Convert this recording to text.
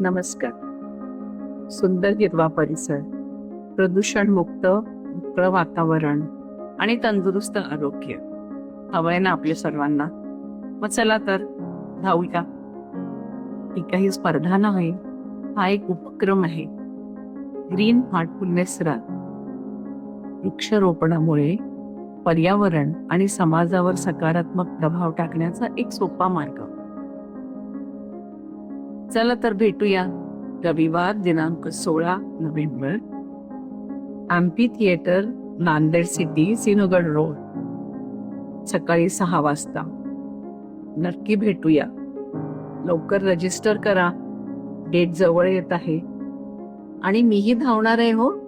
नमस्कार. सुंदर हिरवा परिसर प्रदूषण मुक्त वातावरण आणि तंदुरुस्त आरोग्य. हवंय ना आपल्या सर्वांना? मग चला तर धावूया. ही काही स्पर्धा नाही हा एक उपक्रम आहे. Green Heartfulness run. वृक्षारोपणामुळे पर्यावरण आणि समाजावर सकारात्मक प्रभाव टाकण्याचा एक सोपा मार्ग. चला तर भेटूया. रविवार दिनांक सोळा November. Amphi theatre Nanded City Sinhagad Road. सकाळी सहा वाजता. नक्की भेटूया. लवकर रजिस्टर करा. डेट जवळ येत आहे. आणि मीही धावणार आहे हो.